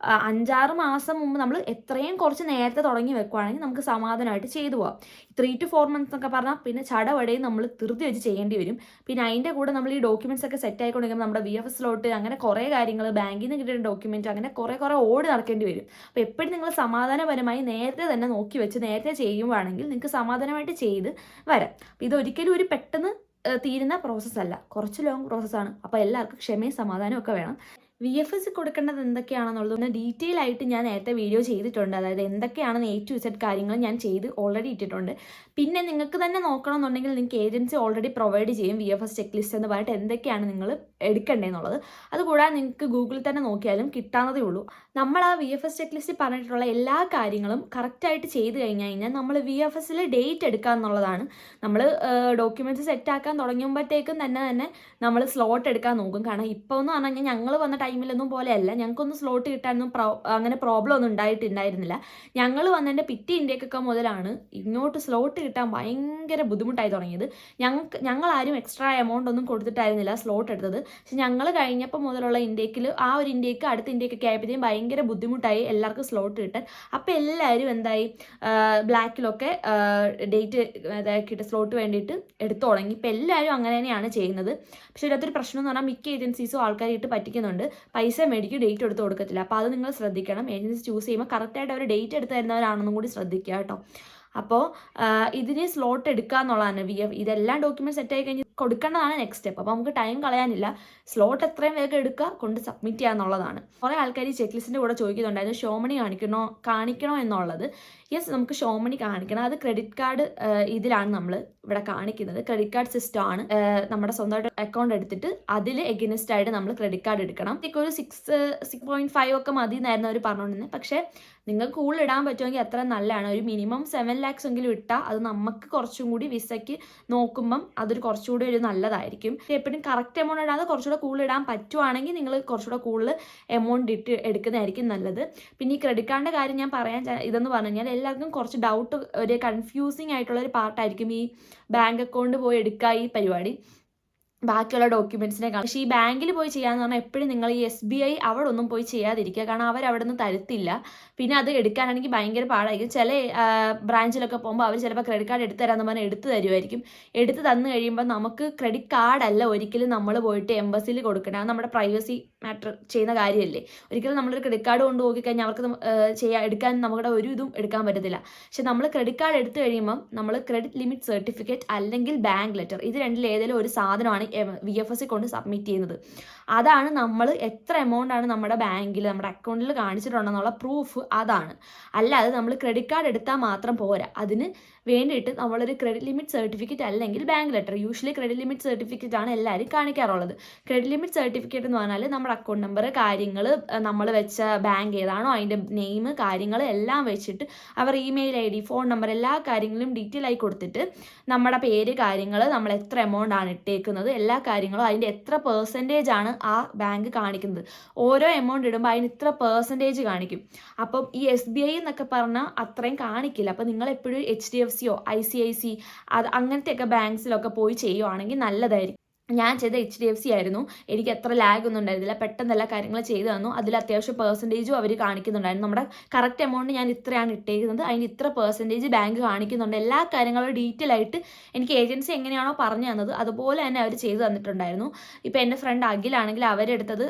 Speaker 1: അഞ്ചാറ് മാസം മുമ്പ് നമ്മൾ എത്രയും കുറച്ച് നേരത്തെ തുടങ്ങി വെക്കുവാണെങ്കിൽ നമുക്ക് സമാധാനമായിട്ട് ചെയ്തു പോവാം. ത്രീ ടു ഫോർ മന്ത്സ് എന്നൊക്കെ പറഞ്ഞാൽ പിന്നെ ചടവടയും നമ്മൾ ധൃതി വെച്ച് ചെയ്യേണ്ടി വരും. പിന്നെ അതിന്റെ കൂടെ നമ്മൾ ഈ ഡോക്യുമെന്റ്സ് ഒക്കെ സെറ്റ് ആയിക്കൊണ്ടിരിക്കുമ്പോൾ നമ്മുടെ വി എഫ് എസിലോട്ട് അങ്ങനെ കുറേ കാര്യങ്ങൾ ബാങ്കിൽ നിന്ന് കിട്ടിയ ഡോക്യുമെന്റ് അങ്ങനെ കുറേ കുറേ ഓടി നടക്കേണ്ടി വരും. അപ്പോൾ എപ്പോഴും നിങ്ങൾ സമാധാനപരമായി നേരത്തെ തന്നെ നോക്കി വെച്ച് നേരത്തെ ചെയ്യുവാണെങ്കിൽ നിങ്ങൾക്ക് സമാധാനമായിട്ട് ചെയ്ത് വരാം. ഇതൊരിക്കലും ഒരു പെട്ടെന്ന് തീരുന്ന പ്രോസസ്സല്ല കുറച്ച് ലോങ് പ്രോസസ്സാണ് അപ്പോൾ എല്ലാവർക്കും ക്ഷമയും സമാധാനവും ഒക്കെ വേണം. വി എഫ് എസ് കൊടുക്കേണ്ടത് എന്തൊക്കെയാണെന്നുള്ളത് ഡീറ്റെയിൽ ആയിട്ട് ഞാൻ നേരത്തെ വീഡിയോ ചെയ്തിട്ടുണ്ട്. അതായത് എന്തൊക്കെയാണെന്ന് എ ടു സെറ്റ് കാര്യങ്ങൾ ഞാൻ ചെയ്ത് ഓൾറെഡി ഇട്ടിട്ടുണ്ട്. പിന്നെ നിങ്ങൾക്ക് തന്നെ നോക്കണമെന്നുണ്ടെങ്കിൽ നിങ്ങൾക്ക് ഏജൻസി ഓൾറെഡി പ്രൊവൈഡ് ചെയ്യും V F S check list എന്ന് പറഞ്ഞിട്ട് എന്തൊക്കെയാണ് നിങ്ങൾ എടുക്കേണ്ടതെന്നുള്ളത്. അതുകൂടാതെ നിങ്ങൾക്ക് ഗൂഗിളിൽ തന്നെ നോക്കിയാലും കിട്ടാവുന്നതേ ഉള്ളൂ. നമ്മൾ ആ V F S check list പറഞ്ഞിട്ടുള്ള എല്ലാ കാര്യങ്ങളും കറക്റ്റായിട്ട് ചെയ്ത് കഴിഞ്ഞു കഴിഞ്ഞാൽ നമ്മൾ വി എഫ് എസിൽ ഡേറ്റ് എടുക്കുക എന്നുള്ളതാണ്. നമ്മൾ ഡോക്യുമെന്റ്സ് സെറ്റ് ആക്കാൻ തുടങ്ങുമ്പോഴത്തേക്കും തന്നെ തന്നെ നമ്മൾ സ്ലോട്ട് എടുക്കാൻ നോക്കും. കാരണം ഇപ്പോൾ എന്ന് പറഞ്ഞു കഴിഞ്ഞാൽ ഞങ്ങൾ വന്ന ടൈമിലൊന്നും പോലെയല്ല. ഞങ്ങൾക്കൊന്നും സ്ലോട്ട് കിട്ടാനൊന്നും പ്രോ അങ്ങനെ പ്രോബ്ലം ഒന്നും ഉണ്ടായിട്ടുണ്ടായിരുന്നില്ല. ഞങ്ങൾ വന്നതിന്റെ പിറ്റി ഇന്ത്യക്കൊക്കെ മുതലാണ് ഇങ്ങോട്ട് സ്ലോട്ട് കിട്ടാൻ ഭയങ്കര ബുദ്ധിമുട്ടായി തുടങ്ങിയത്. ഞങ്ങൾക്ക് ഞങ്ങൾ ആരും എക്സ്ട്രാ എമൗണ്ട് ഒന്നും കൊടുത്തിട്ടായിരുന്നില്ല സ്ലോട്ട് എടുത്തത്. പക്ഷെ ഞങ്ങൾ കഴിഞ്ഞപ്പോൾ മുതലുള്ള ഇന്ത്യക്കിൽ ആ ഒരു ഇന്ത്യയ്ക്ക് അടുത്ത ഇന്ത്യക്കൊക്കെ ആയപ്പോഴത്തേക്കും ഭയങ്കര ബുദ്ധിമുട്ടായി എല്ലാവർക്കും സ്ലോട്ട് കിട്ടാൻ. അപ്പോൾ എല്ലാവരും എന്തായി? ബ്ലാക്കിലൊക്കെ ഡേറ്റ് ഇതാക്കിയിട്ട് സ്ലോട്ട് വേണ്ടിയിട്ട് എടുത്തു തുടങ്ങി. ഇപ്പോൾ എല്ലാവരും അങ്ങനെ തന്നെയാണ് ചെയ്യുന്നത്. പക്ഷേ ഇതിനകത്തൊരു പ്രശ്നം എന്ന് പറഞ്ഞാൽ മിക്ക ഏജൻസീസും ആൾക്കാരായിട്ട് പറ്റിക്കുന്നുണ്ട്. പൈസ മേടിക്കും ഡേറ്റ് എടുത്ത് കൊടുക്കത്തില്ല. അപ്പോൾ അത് നിങ്ങൾ ശ്രദ്ധിക്കണം. ഏജൻസി ചൂസ് ചെയ്യുമ്പോൾ കറക്റ്റായിട്ട് അവർ ഡേറ്റ് എടുത്ത് തരുന്നവരാണെന്നും കൂടി ശ്രദ്ധിക്കുക കേട്ടോ. അപ്പോൾ ഇതിന് സ്ലോട്ട് എടുക്കുക എന്നുള്ളതാണ് വി എഫ് ഇതെല്ലാം ഡോക്യുമെന്റ് സെറ്റ് ആയി കഴിഞ്ഞ് കൊടുക്കേണ്ടതാണ് നെക്സ്റ്റ് സ്റ്റെപ്പ് അപ്പോൾ നമുക്ക് ടൈം കളയാനില്ല. സ്ലോട്ട് എത്രയും വേഗം എടുക്കുക കൊണ്ട് സബ്മിറ്റ് ചെയ്യുക എന്നുള്ളതാണ്. കുറേ ആൾക്കാർ ഈ ചെക്ക് ലിസ്റ്റിന്റെ കൂടെ ചോദിക്കുന്നുണ്ടായിരുന്നു ഷോമണി കാണിക്കണോ കാണിക്കണോ എന്നുള്ളത്? യെസ് നമുക്ക് ഷോമണി കാണിക്കണം. അത് ക്രെഡിറ്റ് കാർഡ് ഇതിലാണ് നമ്മൾ ഇവിടെ കാണിക്കുന്നത്. ക്രെഡിറ്റ് കാർഡ് സിസ്റ്റം ആണ്. നമ്മുടെ സ്വന്തമായിട്ട് അക്കൗണ്ട് എടുത്തിട്ട് അതിൽ എഗനിസ്റ്റ് ആയിട്ട് നമ്മൾ ക്രെഡിറ്റ് കാർഡ് എടുക്കണം. ഇതൊക്കെ ഒരു സിക്സ് സിക്സ് പോയിന്റ് ഫൈവ് ഒക്കെ മതി എന്നായിരുന്നു അവർ പറഞ്ഞുകൊണ്ടിരുന്നത്. പക്ഷേ നിങ്ങൾക്ക് കൂടുതൽ ഇടാൻ പറ്റുമെങ്കിൽ അത്ര നല്ലതാണ്. ഒരു മിനിമം സെവൻ ലാക്സ് എങ്കിലും ഇട്ടാൽ അത് നമുക്ക് കുറച്ചും കൂടി വിസയ്ക്ക് നോക്കുമ്പം അതൊരു കുറച്ചുകൂടി ഒരു നല്ലതായിരിക്കും. എപ്പോഴും കറക്റ്റ് എമൗണ്ട് ഇടാതെ കുറച്ചുകൂടെ കൂടുതൽ ഇടാൻ പറ്റുവാണെങ്കിൽ നിങ്ങൾ കുറച്ചുകൂടെ കൂടുതൽ എമൗണ്ട് ഇട്ട് എടുക്കുന്നതായിരിക്കും നല്ലത്. പിന്നെ ഈ ക്രെഡിറ്റ് കാർഡിന്റെ കാര്യം ഞാൻ പറയാൻ ഇതെന്ന് പറഞ്ഞു കഴിഞ്ഞാൽ എല്ലാവർക്കും കുറച്ച് ഡൗട്ട് ഒരു കൺഫ്യൂസിങ് ആയിട്ടുള്ള ഒരു പാർട്ടായിരിക്കും ഈ ബാങ്ക് അക്കൗണ്ട് പോയി എടുക്കുക ഈ പരിപാടി. ബാക്കിയുള്ള ഡോക്യുമെന്റ്സിനെ കാണും. പക്ഷേ ഈ ബാങ്കിൽ പോയി ചെയ്യാന്ന് പറഞ്ഞാൽ എപ്പോഴും നിങ്ങൾ ഈ എസ് ബി ഐ അവിടെ ഒന്നും പോയി ചെയ്യാതിരിക്കുക. കാരണം അവർ അവിടെ നിന്ന് തരത്തില്ല. പിന്നെ അത് എടുക്കാനാണെങ്കിൽ ഭയങ്കര പാടായിരിക്കും. ചില ബ്രാഞ്ചിലൊക്കെ പോകുമ്പോൾ അവർ ചിലപ്പോൾ ക്രെഡിറ്റ് കാർഡ് എടുത്തു തരാമെന്ന് പറഞ്ഞാൽ എടുത്തു തരുമായിരിക്കും എടുത്ത് തന്നു കഴിയുമ്പോൾ നമുക്ക് ക്രെഡിറ്റ് കാർഡല്ല ഒരിക്കലും നമ്മൾ പോയിട്ട് എംബസിയിൽ കൊടുക്കണം. അത് നമ്മുടെ പ്രൈവസി മാറ്റർ ചെയ്യുന്ന കാര്യമല്ലേ ഒരിക്കലും നമ്മളൊരു ക്രെഡിറ്റ് കാർഡ് കൊണ്ട് കഴിഞ്ഞാൽ അവർക്ക് ചെയ്യാൻ എടുക്കാൻ നമ്മുടെ ഒരു ഇതും എടുക്കാൻ പറ്റത്തില്ല. പക്ഷെ നമ്മൾ ക്രെഡിറ്റ് കാർഡ് എടുത്തു കഴിയുമ്പം നമ്മൾ ക്രെഡിറ്റ് ലിമിറ്റ് സർട്ടിഫിക്കറ്റ് അല്ലെങ്കിൽ ബാങ്ക് ലെറ്റർ ഇത് രണ്ടിൽ ഏതെങ്കിലും ഒരു സാധനമാണ് വി എഫ് എസ് കൊണ്ട് സബ്മിറ്റ് ചെയ്യുന്നത്. അതാണ് നമ്മൾ എത്ര എമൗണ്ട് ആണ് നമ്മുടെ ബാങ്കിൽ നമ്മുടെ അക്കൗണ്ടിൽ കാണിച്ചിട്ടുണ്ടെന്നുള്ള പ്രൂഫ് അതാണ്. അല്ലാതെ നമ്മൾ ക്രെഡിറ്റ് കാർഡ് എടുത്താൽ മാത്രം പോരാ. അതിന് വേണ്ടിയിട്ട് നമ്മളൊരു ക്രെഡിറ്റ് ലിമിറ്റ് സർട്ടിഫിക്കറ്റ് അല്ലെങ്കിൽ bank letter usually credit limit certificate ആണ് എല്ലാവരും കാണിക്കാറുള്ളത്. ക്രെഡിറ്റ് ലിമിറ്റ് സർട്ടിഫിക്കറ്റ് എന്ന് പറഞ്ഞാൽ നമ്മുടെ അക്കൗണ്ട് നമ്പർ കാര്യങ്ങൾ നമ്മൾ വെച്ച ബാങ്ക് ഏതാണോ അതിന്റെ നെയിം കാര്യങ്ങൾ എല്ലാം വെച്ചിട്ട് അവർ email I D phone number എല്ലാ കാര്യങ്ങളും ഡീറ്റെയിൽ ആയി കൊടുത്തിട്ട് നമ്മുടെ പേര് കാര്യങ്ങൾ നമ്മൾ എത്ര എമൗണ്ട് ആണ് ഇട്ടേക്കുന്നത് എല്ലാ കാര്യങ്ങളും അതിന്റെ എത്ര പെർസെന്റേജ് ആണ് ആ ബാങ്ക് കാണിക്കുന്നത്. ഓരോ എമൗണ്ട് ഇടുമ്പോൾ അതിന് ഇത്ര പെർസെന്റേജ് കാണിക്കും. അപ്പം ഈ എസ് ബി ഐ എന്നൊക്കെ പറഞ്ഞാൽ അത്രയും കാണിക്കില്ല. അപ്പം നിങ്ങൾ എപ്പോഴും എച്ച് ഡി എഫ് സിയോ ഐ സി ഐ സി അത് അങ്ങനത്തെയൊക്കെ ബാങ്ക്സിലൊക്കെ പോയി ചെയ്യുവാണെങ്കിൽ നല്ലതായിരിക്കും. ഞാൻ ചെയ്ത എച്ച് ഡി എഫ് സി ആയിരുന്നു. എനിക്ക് എത്ര ലാഗ് ഒന്നും ഉണ്ടായിരുന്നില്ല. പെട്ടെന്ന് എല്ലാ കാര്യങ്ങൾ ചെയ്തു തന്നു. അതിൽ അത്യാവശ്യം പെർസെന്റേജും അവർ കാണിക്കുന്നുണ്ടായിരുന്നു. നമ്മുടെ കറക്റ്റ് എമൗണ്ട് ഞാൻ ഇത്രയാണ് ഇട്ടേക്കുന്നത്. അതിന് ഇത്ര പെർസെന്റേജ് ബാങ്ക് കാണിക്കുന്നുണ്ട്. എല്ലാ കാര്യങ്ങളും ഡീറ്റെയിൽ ആയിട്ട് എനിക്ക് ഏജൻസി എങ്ങനെയാണോ പറഞ്ഞു തന്നത് അതുപോലെ തന്നെ അവർ ചെയ്തു തന്നിട്ടുണ്ടായിരുന്നു. ഇപ്പോൾ എന്റെ ഫ്രണ്ട് അഖിലാണെങ്കിൽ അവരെടുത്തത്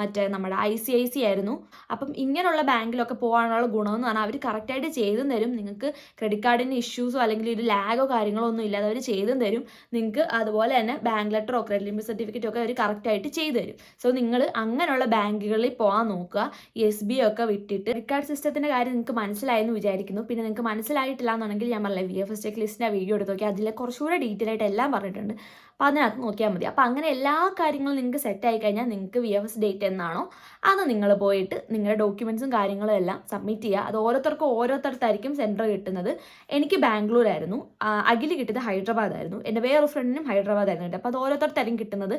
Speaker 1: മറ്റേ നമ്മുടെ ഐ സി ഐ സി ആയിരുന്നു. അപ്പം ഇങ്ങനെയുള്ള ബാങ്കിലൊക്കെ പോകാനുള്ള ഗുണമെന്ന് പറഞ്ഞാൽ അവർ കറക്റ്റായിട്ട് ചെയ്തും തരും. നിങ്ങൾക്ക് ക്രെഡിറ്റ് കാർഡിന്റെ ഇഷ്യൂസോ അല്ലെങ്കിൽ ഒരു ലാഗോ കാര്യങ്ങളോ ഒന്നും ഇല്ലാതെ അവർ ചെയ്തും തരും. നിങ്ങൾക്ക് അതുപോലെ തന്നെ ബാങ്ക് ലെറ്ററോ ക്രെഡിറ്റ് ലിമിറ്റ് സർട്ടിഫിക്കറ്റോ ഒക്കെ അവർ കറക്റ്റായിട്ട് ചെയ്തു തരും. സോ നിങ്ങൾ അങ്ങനെയുള്ള ബാങ്കുകളിൽ പോകാൻ നോക്കുക. എസ് ബി ഒക്കെ വിട്ടിട്ട് ക്രെഡിറ്റ് കാർഡ് സിസ്റ്റത്തിന്റെ കാര്യം നിങ്ങൾക്ക് മനസ്സിലായെന്ന് വിചാരിക്കുന്നു. പിന്നെ നിങ്ങൾക്ക് മനസ്സിലായിട്ടില്ല എന്നുണ്ടെങ്കിൽ ഞാൻ പറഞ്ഞില്ല വി എഫ് എസ് ചെക്ക് ലിസ്റ്റിന്റെ വീഡിയോ എടുത്ത് നോക്കി അതിൽ കുറച്ചുകൂടെ ഡീറ്റെയിൽ ആയിട്ട് എല്ലാം പറഞ്ഞിട്ടുണ്ട്. അപ്പോൾ അതിനകത്ത് നോക്കിയാൽ മതി. അപ്പോൾ അങ്ങനെ എല്ലാ കാര്യങ്ങളും നിങ്ങൾക്ക് സെറ്റ് ആയി കഴിഞ്ഞാൽ നിങ്ങൾക്ക് വി എഫ് എസ് ഡേറ്റ് എന്നാണോ അത് നിങ്ങൾ പോയിട്ട് നിങ്ങളുടെ ഡോക്യുമെൻസും കാര്യങ്ങളും എല്ലാം സബ്മിറ്റ് ചെയ്യുക അത് ഓരോരുത്തർക്കും ഓരോരുത്തർക്കായിരിക്കും സെന്റർ കിട്ടുന്നത്. എനിക്ക് ബാംഗ്ലൂർ ആയിരുന്നു ആ, അഖിൽ കിട്ടിയത് ഹൈദരാബാദ് ആയിരുന്നു എന്റെ വേറൊരു ഫ്രണ്ടിനും ഹൈദരാബാദ് ആയിരുന്നു കിട്ടിയത് അപ്പോൾ അത് ഓരോരുത്തർക്കായിരിക്കും കിട്ടുന്നത്.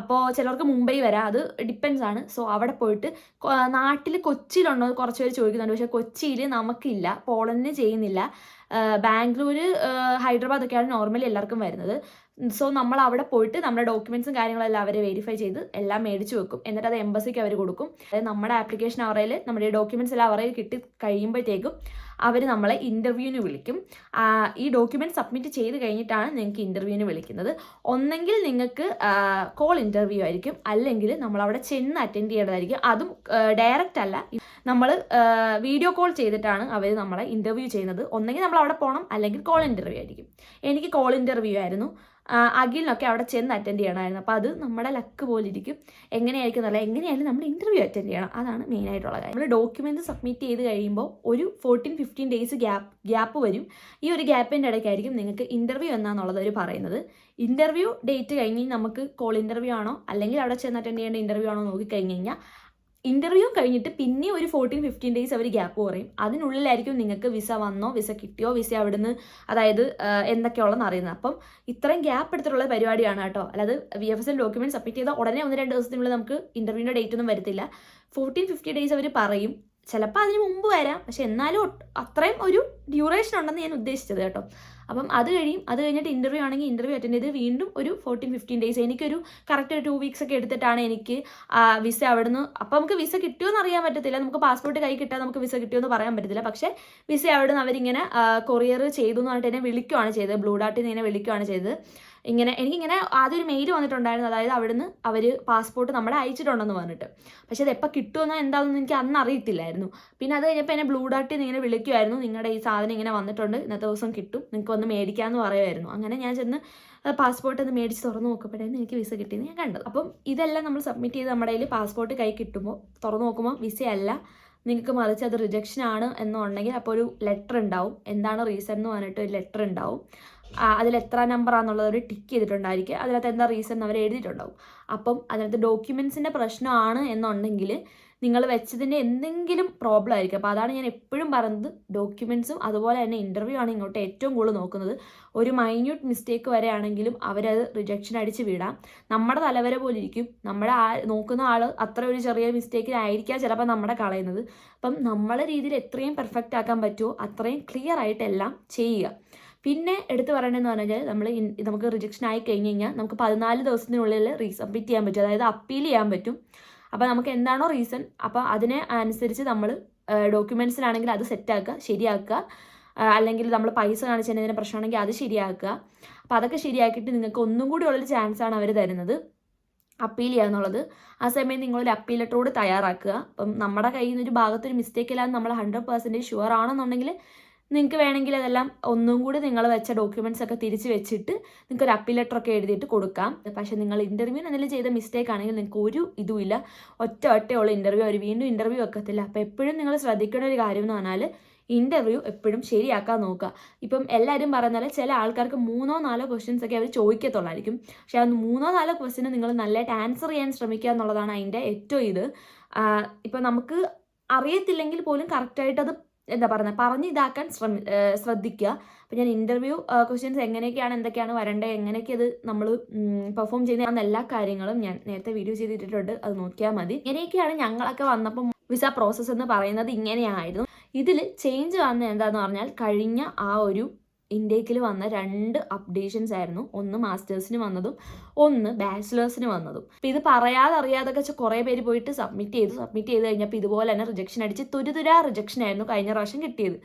Speaker 1: അപ്പോൾ ചിലർക്ക് മുംബൈ വരാം. അത് ഡിപ്പെൻസ് ആണ്. സോ അവിടെ പോയിട്ട് നാട്ടിൽ കൊച്ചിയിലുണ്ടോ കുറച്ച് പേര് ചോദിക്കുന്നുണ്ട്. പക്ഷേ കൊച്ചിയിൽ നമുക്കില്ല. പോളണ്ടിന് ചെയ്യുന്നില്ല. ബാംഗ്ലൂർ ഹൈദരാബാദ് ഒക്കെയാണ് നോർമലി എല്ലാവർക്കും വരുന്നത്. സോ നമ്മൾ അവിടെ പോയിട്ട് നമ്മുടെ ഡോക്യുമെന്റ്സും കാര്യങ്ങളെല്ലാം അവർ വെരിഫൈ ചെയ്ത് എല്ലാം മേടിച്ചു വെക്കും. എന്നിട്ട് അത് എംബസിക്ക് അവർ കൊടുക്കും. അതായത് നമ്മുടെ ആപ്ലിക്കേഷൻ അവരയിൽ നമ്മുടെ ഡോക്യുമെന്റ്സ് എല്ലാം അവരയിൽ കിട്ടി കഴിയുമ്പോഴത്തേക്കും അവർ നമ്മളെ ഇന്റർവ്യൂവിന് വിളിക്കും. ഈ ഡോക്യുമെന്റ് സബ്മിറ്റ് ചെയ്ത് കഴിഞ്ഞിട്ടാണ് നിങ്ങൾക്ക് ഇന്റർവ്യൂവിന് വിളിക്കുന്നത്. ഒന്നെങ്കിൽ നിങ്ങൾക്ക് കോൾ ഇന്റർവ്യൂ ആയിരിക്കും. അല്ലെങ്കിൽ നമ്മൾ അവിടെ ചെന്ന് അറ്റൻഡ് ചെയ്യേണ്ടതായിരിക്കും. അതും ഡയറക്റ്റ് അല്ല. നമ്മൾ വീഡിയോ കോൾ ചെയ്തിട്ടാണ് അവർ നമ്മളെ ഇന്റർവ്യൂ ചെയ്യുന്നത്. ഒന്നെങ്കിൽ നമ്മൾ അവിടെ പോകണം അല്ലെങ്കിൽ കോൾ ഇന്റർവ്യൂ ആയിരിക്കും. എനിക്ക് കോൾ ഇന്റർവ്യൂ ആയിരുന്നു. അഖിലിനൊക്കെ അവിടെ ചെന്ന് അറ്റൻഡ് ചെയ്യണമായിരുന്നു. അപ്പോൾ അത് നമ്മുടെ ലക്ക് പോലെ ഇരിക്കും എങ്ങനെയായിരിക്കും എന്നല്ല എങ്ങനെയായാലും നമ്മൾ ഇന്റർവ്യൂ അറ്റൻഡ് ചെയ്യണം. അതാണ് മെയിൻ ആയിട്ടുള്ള കാര്യം. നമ്മൾ ഡോക്യുമെന്റ് സബ്മിറ്റ് ചെയ്ത് കഴിയുമ്പോൾ ഒരു fourteen fifteen days gap gap വരും. ഈ ഒരു ഗ്യാപ്പിന്റെ ഇടയ്ക്കായിരിക്കും നിങ്ങൾക്ക് ഇന്റർവ്യൂ എന്നാന്നുള്ളത് അവർ പറയുന്നത്. ഇന്റർവ്യൂ ഡേറ്റ് കഴിഞ്ഞ് നമുക്ക് കോൾ ഇന്റർവ്യൂ ആണോ? അല്ലെങ്കിൽ അവിടെ ചെന്ന് അറ്റൻഡ് ചെയ്യേണ്ട ഇന്റർവ്യൂ ആണോ നോക്കിക്കഴിഞ്ഞ് കഴിഞ്ഞാൽ ഇന്റർവ്യൂ കഴിഞ്ഞിട്ട് പിന്നെ ഒരു ഫോർട്ടീൻ ഫിഫ്റ്റീൻ ഡേയ്സ് അവർ ഗ്യാപ്പ് പറയും. അതിനുള്ളിലായിരിക്കും നിങ്ങൾക്ക് വിസ വന്നോ വിസ കിട്ടിയോ വിസ അവിടുന്ന് അതായത് എന്തൊക്കെയുള്ളതെന്ന് അറിയുന്നത്. അപ്പം ഇത്രയും ഗ്യാപ്പ് എടുത്തിട്ടുള്ള പരിപാടിയാണ് കേട്ടോ. അല്ലാതെ V F S L document submit ചെയ്താൽ ഉടനെ ഒന്ന് രണ്ട് ദിവസത്തിനുള്ളിൽ നമുക്ക് ഇന്റർവ്യൂവിന്റെ ഡേറ്റ് ഒന്നും വരത്തില്ല. ഫോർട്ടീൻ ഫിഫ്റ്റി ഡേയ്സ് അവർ പറയും. ചിലപ്പോൾ അതിന് മുമ്പ് വരാം. പക്ഷെ എന്നാലും അത്രയും ഒരു ഡ്യൂറേഷൻ ഉണ്ടെന്ന് ഞാൻ ഉദ്ദേശിച്ചത് കേട്ടോ. അപ്പം അത് കഴിയും. അത് കഴിഞ്ഞിട്ട് ഇന്റർവ്യൂ ആണെങ്കിൽ ഇന്റർവ്യൂ അറ്റൻഡ് ചെയ്ത് വീണ്ടും ഒരു ഫോർട്ടീൻ ഫിഫ്റ്റീൻ ഡേയ്സ് എനിക്കൊരു കറക്റ്റ് ടു വീക്സ് ഒക്കെ എടുത്തിട്ടാണ് എനിക്ക് വിസ അവിടുന്ന്. അപ്പം നമുക്ക് വിസ കിട്ടുമോ എന്ന് അറിയാൻ പറ്റത്തില്ല. നമുക്ക് പാസ്പോർട്ട് കൈ കിട്ടാൻ നമുക്ക് വിസ കിട്ടുമോ എന്ന് പറയാൻ പറ്റത്തില്ല. പക്ഷേ വിസ അവിടുന്ന് അവരിങ്ങനെ കൊറിയർ ചെയ്തു എന്ന് പറഞ്ഞിട്ട് എന്നെ വിളിക്കുവാണ് ചെയ്തത്. ബ്ലൂ ഡാർട്ടിൽ നിന്ന് എന്നെ വിളിക്കുകയാണ് ചെയ്തത്. ഇങ്ങനെ എനിക്കിങ്ങനെ ആദ്യം ഒരു മെയിൽ വന്നിട്ടുണ്ടായിരുന്നു. അതായത് അവിടുന്ന് അവർ പാസ്പോർട്ട് നമ്മുടെ അയച്ചിട്ടുണ്ടെന്ന് പറഞ്ഞിട്ട്. പക്ഷെ അത് എപ്പോൾ കിട്ടുമെന്നോ എന്താണെന്ന് എനിക്ക് അന്ന് അറിയത്തില്ലായിരുന്നു. പിന്നെ അത് കഴിഞ്ഞപ്പോൾ എന്നെ ബ്ലൂ ഡാർട്ടിൽ നിന്ന് ഇങ്ങനെ വിളിക്കുമായിരുന്നു നിങ്ങളുടെ ഈ സാധനം ഇങ്ങനെ വന്നിട്ടുണ്ട്. ഇന്നത്തെ ദിവസം കിട്ടും. നിങ്ങൾക്ക് വന്ന് മേടിക്കാമെന്ന് പറയുമായിരുന്നു അങ്ങനെ ഞാൻ ചെന്ന് പാസ്പോർട്ട് ഒന്ന് മേടിച്ച് തുറന്ന് നോക്കുമ്പോഴായിരുന്നു എനിക്ക് വിസ കിട്ടിയെന്ന് ഞാൻ കണ്ടത് അപ്പം ഇതെല്ലാം നമ്മൾ സബ്മിറ്റ് ചെയ്ത് നമ്മുടെ കയ്യിൽ പാസ്പോർട്ട് കൈ കിട്ടുമ്പോൾ തുറന്ന് നോക്കുമ്പോൾ വിസയല്ല നിങ്ങൾക്ക് മറിച്ച് അത് റിജക്ഷൻ ആണ് എന്നുണ്ടെങ്കിൽ അപ്പോൾ ഒരു ലെറ്റർ ഉണ്ടാവും. എന്താണ് റീസൺ എന്ന് പറഞ്ഞിട്ട് ഒരു ലെറ്റർ ഉണ്ടാവും. അതിൽ എത്ര നമ്പർ ആണെന്നുള്ളത് ഒരു ടിക്ക് ചെയ്തിട്ടുണ്ടായിരിക്കും. അതിനകത്ത് എന്താ റീസൺ അവർ എഴുതിയിട്ടുണ്ടാവും. അപ്പം അതിനകത്ത് ഡോക്യുമെൻസിന്റെ പ്രശ്നമാണ് എന്നുണ്ടെങ്കിൽ നിങ്ങൾ വെച്ചതിന്റെ എന്തെങ്കിലും പ്രോബ്ലം ആയിരിക്കും. അപ്പോൾ അതാണ് ഞാൻ എപ്പോഴും പറയുന്നത്. ഡോക്യുമെൻസും അതുപോലെ തന്നെ ഇന്റർവ്യൂ ആണ് ഇങ്ങോട്ട് ഏറ്റവും കൂടുതൽ നോക്കുന്നത്. ഒരു മൈന്യൂട്ട് മിസ്റ്റേക്ക് വരെയാണെങ്കിലും അവരത് റിജക്ഷൻ അടിച്ച് വിടാം. നമ്മുടെ തലവരെ പോലെ ഇരിക്കും. നമ്മുടെ ആ നോക്കുന്ന ആൾ അത്ര ഒരു ചെറിയ മിസ്റ്റേക്കിലായിരിക്കാം ചിലപ്പോൾ നമ്മുടെ കളയുന്നത്. അപ്പം നമ്മളെ രീതിയിൽ എത്രയും പെർഫെക്റ്റ് ആക്കാൻ പറ്റുമോ അത്രയും ക്ലിയർ ആയിട്ടെല്ലാം ചെയ്യുക. പിന്നെ എടുത്തു പറയണമെന്ന് പറഞ്ഞാൽ നമ്മൾ നമുക്ക് റിജക്ഷൻ ആയി കഴിഞ്ഞ് കഴിഞ്ഞാൽ നമുക്ക് പതിനാല് ദിവസത്തിനുള്ളിൽ റീസബ്മിറ്റ് ചെയ്യാൻ പറ്റും. അതായത് അപ്പീൽ ചെയ്യാൻ പറ്റും. അപ്പോൾ നമുക്ക് എന്താണോ റീസൺ അപ്പോൾ അതിനെ അനുസരിച്ച് നമ്മൾ ഡോക്യുമെൻസിലാണെങ്കിൽ അത് സെറ്റാക്കുക ശരിയാക്കുക. അല്ലെങ്കിൽ നമ്മൾ പൈസ കാണിച്ചതിന് പ്രശ്നമാണെങ്കിൽ അത് ശരിയാക്കുക. അപ്പോൾ അതൊക്കെ ശരിയാക്കിയിട്ട് നിങ്ങൾക്ക് ഒന്നും കൂടി ഉള്ളൊരു ആണ് അവർ തരുന്നത്. അപ്പീൽ ചെയ്യുക എന്നുള്ളത്. ആ സമയം നിങ്ങളൊരു അപ്പീൽ ലെറ്ററോട് തയ്യാറാക്കുക. അപ്പം നമ്മുടെ കയ്യിൽ നിന്ന് ഒരു ഭാഗത്തൊരു മിസ്റ്റേക്ക് ഇല്ലാതെ നമ്മൾ ഹൺഡ്രഡ് പെർസെന്റേജ് ഷുവർ ആണെന്നുണ്ടെങ്കിൽ നിങ്ങൾക്ക് വേണമെങ്കിൽ അതെല്ലാം ഒന്നും കൂടി നിങ്ങൾ വെച്ച ഡോക്യുമെന്റ്സ് ഒക്കെ തിരിച്ച് വെച്ചിട്ട് നിങ്ങൾക്ക് ഒരു അപ്പീൽ ലെറ്റർ ഒക്കെ എഴുതിയിട്ട് കൊടുക്കാം. പക്ഷേ നിങ്ങൾ ഇന്റർവ്യൂ എന്തെങ്കിലും ചെയ്ത മിസ്റ്റേക്ക് ആണെങ്കിൽ നിങ്ങൾക്ക് ഒരു ഇതുമില്ല ഒറ്റ ഒറ്റയുള്ള ഇന്റർവ്യൂ അവർ വീണ്ടും ഇന്റർവ്യൂ വെക്കത്തില്ല. അപ്പോൾ എപ്പോഴും നിങ്ങൾ ശ്രദ്ധിക്കേണ്ട ഒരു കാര്യം എന്ന് പറഞ്ഞാൽ ഇന്റർവ്യൂ എപ്പോഴും ശരിയാക്കാൻ നോക്കുക. ഇപ്പം എല്ലാവരും പറഞ്ഞാൽ ചില ആൾക്കാർക്ക് മൂന്നോ നാലോ ക്വസ്റ്റ്യൻസ് ഒക്കെ അവർ ചോദിക്കത്തുള്ളായിരിക്കും. പക്ഷേ അത് മൂന്നോ നാലോ ക്വസ്റ്റിന് നിങ്ങൾ നല്ലതായിട്ട് ആൻസർ ചെയ്യാൻ ശ്രമിക്കുക എന്നുള്ളതാണ് അതിന്റെ ഏറ്റവും ഇത്. ഇപ്പം നമുക്ക് അറിയത്തില്ലെങ്കിൽ പോലും കറക്റ്റായിട്ട് അത് എന്താ പറയുന്നത് പറഞ്ഞ് ഇതാക്കാൻ ശ്രമി ശ്രദ്ധിക്കുക അപ്പം ഞാൻ ഇന്റർവ്യൂ ക്വസ്റ്റ്യൻസ് എങ്ങനെയൊക്കെയാണ് എന്തൊക്കെയാണ് വരേണ്ടത് എങ്ങനെയൊക്കെ അത് നമ്മൾ പെർഫോം ചെയ്യുന്ന എല്ലാ കാര്യങ്ങളും ഞാൻ നേരത്തെ വീഡിയോ ചെയ്തിട്ടുണ്ട് അത് നോക്കിയാൽ മതി. ഇങ്ങനെയൊക്കെയാണ് ഞങ്ങളൊക്കെ വന്നപ്പം വിസ പ്രോസസ്സ് എന്ന് പറയുന്നത് ഇങ്ങനെയായിരുന്നു. ഇതിൽ ചേഞ്ച് വന്ന എന്താന്ന് പറഞ്ഞാൽ കഴിഞ്ഞ ആ ഒരു ഇൻഡേക്കിൽ വന്ന രണ്ട് അപ്ഡേഷൻസ് ആയിരുന്നു. ഒന്ന് മാസ്റ്റേഴ്സിന് വന്നതും ഒന്ന് ബാച്ചിലേഴ്സിന് വന്നതും. അപ്പം ഇത് പറയാതെ അറിയാതൊക്കെ കുറേ പേര് പോയിട്ട് സബ്മിറ്റ് ചെയ്തു. സബ്മിറ്റ് ചെയ്ത് കഴിഞ്ഞപ്പോൾ ഇതുപോലെ തന്നെ റിജക്ഷൻ അടിച്ച് തുരുതുരാ റിജക്ഷൻ ആയിരുന്നു കഴിഞ്ഞ പ്രാവശ്യം കിട്ടിയത്.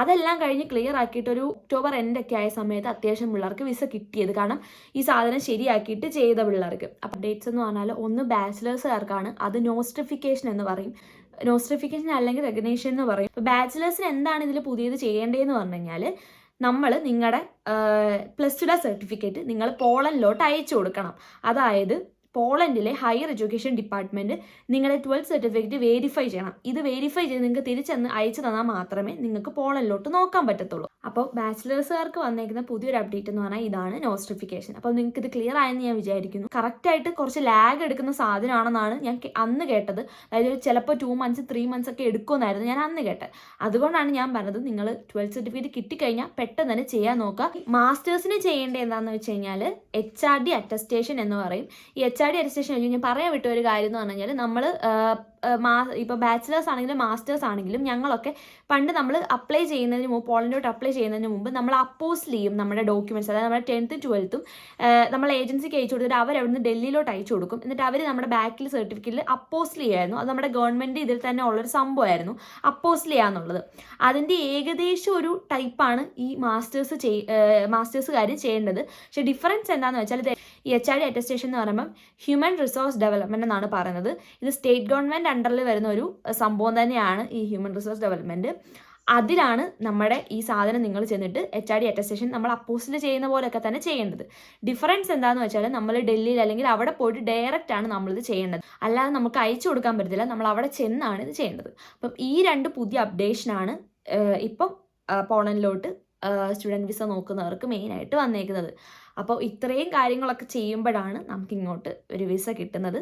Speaker 1: അതെല്ലാം കഴിഞ്ഞ് ക്ലിയർ ആക്കിയിട്ട് ഒരു ഒക്ടോബർ എൻഡ് ഒക്കെ ആയ സമയത്ത് അത്യാവശ്യം പിള്ളേർക്ക് വിസ കിട്ടിയത്. കാരണം ഈ സാധനം ശരിയാക്കിയിട്ട് ചെയ്ത പിള്ളേർക്ക്. അപ്ഡേറ്റ്സ് എന്ന് പറഞ്ഞാൽ ഒന്ന് ബാച്ചിലേഴ്സുകാർക്കാണ് അത് നോസ്ട്രിഫിക്കേഷൻ എന്ന് പറയും. നോസ്ട്രിഫിക്കേഷൻ അല്ലെങ്കിൽ റെഗനേഷൻ എന്ന് പറയും. ബാച്ചിലേഴ്സിന് എന്താണ് ഇതിൽ പുതിയത് ചെയ്യേണ്ടതെന്ന് പറഞ്ഞു കഴിഞ്ഞാൽ നമ്മൾ നിങ്ങളുടെ പ്ലസ് ടുയുടെ സർട്ടിഫിക്കറ്റ് നിങ്ങൾ പോളണ്ടിലോട്ട് അയച്ചു കൊടുക്കണം. അതായത് പോളണ്ടിലെ ഹയർ എഡ്യൂക്കേഷൻ ഡിപ്പാർട്ട്മെന്റ് നിങ്ങളുടെ ട്വൽത്ത് സർട്ടിഫിക്കറ്റ് വെരിഫൈ ചെയ്യണം. ഇത് വെരിഫൈ ചെയ്ത് നിങ്ങൾക്ക് തിരിച്ചെന്ന് അയച്ചു തന്നാൽ മാത്രമേ നിങ്ങൾക്ക് പോളണ്ടിലോട്ട് നോക്കാൻ പറ്റത്തുള്ളൂ. അപ്പോൾ ബാച്ചിലേഴ്സുകാർക്ക് വന്നേക്കുന്ന പുതിയൊരു അപ്ഡേറ്റ് എന്ന് പറഞ്ഞാൽ ഇതാണ് നോസ്റ്റിഫിക്കേഷൻ അപ്പോൾ നിങ്ങൾക്ക് ഇത് ക്ലിയർ ആയെന്ന് ഞാൻ വിചാരിക്കുന്നു. കറക്റ്റായിട്ട് കുറച്ച് ലാഗ് എടുക്കുന്ന സാധനമാണെന്നാണ് ഞാൻ അന്ന് കേട്ടത്. അതായത് ചിലപ്പോൾ ടു മന്ത്സ് ത്രീ മന്ത്സ് ഒക്കെ എടുക്കുമെന്നായിരുന്നു ഞാൻ അന്ന് കേട്ടത്. അതുകൊണ്ടാണ് ഞാൻ പറഞ്ഞത് നിങ്ങൾ ട്വൽത്ത് സർട്ടിഫിക്കറ്റ് കിട്ടിക്കഴിഞ്ഞാൽ പെട്ടെന്ന് തന്നെ ചെയ്യാൻ നോക്കുക. മാസ്റ്റേഴ്സിന് ചെയ്യേണ്ടത് എന്താണെന്ന് വെച്ച് കഴിഞ്ഞാൽ എച്ച് ആർ ഡി അറ്റസ്റ്റേഷൻ എന്ന് പറയും. ഈ എച്ച് ആർ ഡി അറ്റസ്റ്റേഷൻ കഴിഞ്ഞ് ഞാൻ പറയാൻ വിട്ട ഒരു കാര്യം എന്ന് പറഞ്ഞു കഴിഞ്ഞാൽ നമ്മൾ മാ ഇപ്പോൾ ബാച്ചിലേഴ്സ് ആണെങ്കിലും മാസ്റ്റേഴ്സ് ആണെങ്കിലും ഞങ്ങളൊക്കെ പണ്ട് നമ്മൾ അപ്ലൈ ചെയ്യുന്നതിന് മുമ്പ് പോളിന്റോട്ട് അപ്ലൈ ചെയ്യുന്നതിന് മുമ്പ് നമ്മൾ അപ്പോസ് ചെയ്യും നമ്മുടെ ഡോക്യുമെന്റ്സ് അതായത് നമ്മുടെ ടെൻത്തും ട്വൽത്തും നമ്മൾ ഏജൻസിക്ക് അയച്ചു കൊടുത്തിട്ട് അവർ അവിടുന്ന് ഡൽഹിയിലോട്ട് അയച്ചു കൊടുക്കും. എന്നിട്ട് അവർ നമ്മുടെ ബാക്കിൽ സർട്ടിഫിക്കറ്റിൽ അപ്പോസ് ചെയ്യായിരുന്നു. അത് നമ്മുടെ ഗവൺമെന്റ് ഇതിൽ തന്നെ ഉള്ളൊരു സംഭവമായിരുന്നു അപ്പോസ് ചെയ്യാന്നുള്ളത്. അതിന്റെ ഏകദേശം ഒരു ടൈപ്പാണ് ഈ മാസ്റ്റേഴ്സ് ചെയ് മാസ്റ്റേഴ്സുകാർ ചെയ്യേണ്ടത്. പക്ഷെ ഡിഫറൻസ് എന്താണെന്ന് വെച്ചാൽ ഇത് എച്ച് ഐ ഡി അറ്റസ്റ്റേഷൻ എന്ന് പറയുമ്പം ഹ്യൂമൻ റിസോഴ്സ് ഡെവലപ്മെന്റ് എന്നാണ് പറയുന്നത്. ഇത് സ്റ്റേറ്റ് ഗവൺമെന്റ് അണ്ടറിൽ വരുന്ന ഒരു സംഭവം തന്നെയാണ് ഈ ഹ്യൂമൻ റിസോഴ്സ് ഡെവലപ്മെന്റ് അതിലാണ് നമ്മുടെ ഈ സാധനം നിങ്ങൾ ചെന്നിട്ട് എച്ച് ആർ ഡി അറ്റസ്റ്റേഷൻ നമ്മൾ അപ്പോസിൽ ചെയ്യുന്ന പോലെയൊക്കെ തന്നെ ചെയ്യേണ്ടത്. ഡിഫറൻസ് എന്താണെന്ന് വെച്ചാൽ നമ്മൾ ഡൽഹിയിൽ അല്ലെങ്കിൽ അവിടെ പോയിട്ട് ഡയറക്റ്റ് ആണ് നമ്മളിത് ചെയ്യേണ്ടത്. അല്ലാതെ നമുക്ക് അയച്ചു കൊടുക്കാൻ പറ്റത്തില്ല. നമ്മൾ അവിടെ ചെന്നാണ് ഇത് ചെയ്യേണ്ടത്. അപ്പം ഈ രണ്ട് പുതിയ അപ്ഡേഷനാണ് ഇപ്പം പോളണ്ടിലോട്ട് സ്റ്റുഡന്റ് വിസ നോക്കുന്നവർക്ക് മെയിനായിട്ട് വന്നേക്കുന്നത്. അപ്പോൾ ഇത്രയും കാര്യങ്ങളൊക്കെ ചെയ്യുമ്പോഴാണ് നമുക്ക് ഇങ്ങോട്ട് ഒരു വിസ കിട്ടുന്നത്.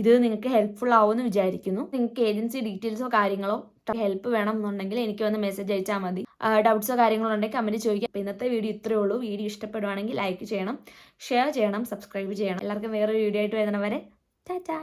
Speaker 1: ഇത് നിങ്ങൾക്ക് ഹെൽപ്ഫുൾ ആവുമെന്ന് വിചാരിക്കുന്നു. നിങ്ങൾക്ക് ഏജൻസി ഡീറ്റെയിൽസോ കാര്യങ്ങളോ ഹെൽപ്പ് വേണം എന്നുണ്ടെങ്കിൽ എനിക്ക് വന്ന് മെസ്സേജ് അയച്ചാൽ മതി. ഡൗട്ട്സോ കാര്യങ്ങളോ ഉണ്ടെങ്കിൽ കമന്റ് ചോദിക്കാം. അപ്പോൾ ഇന്നത്തെ വീഡിയോ ഇത്രയേ ഉള്ളൂ. വീഡിയോ ഇഷ്ടപ്പെടുവാണെങ്കിൽ ലൈക്ക് ചെയ്യണം ഷെയർ ചെയ്യണം സബ്സ്ക്രൈബ് ചെയ്യണം. എല്ലാവർക്കും വേറൊരു വീഡിയോ ആയിട്ട് വരുന്നവരെ ടാറ്റാ.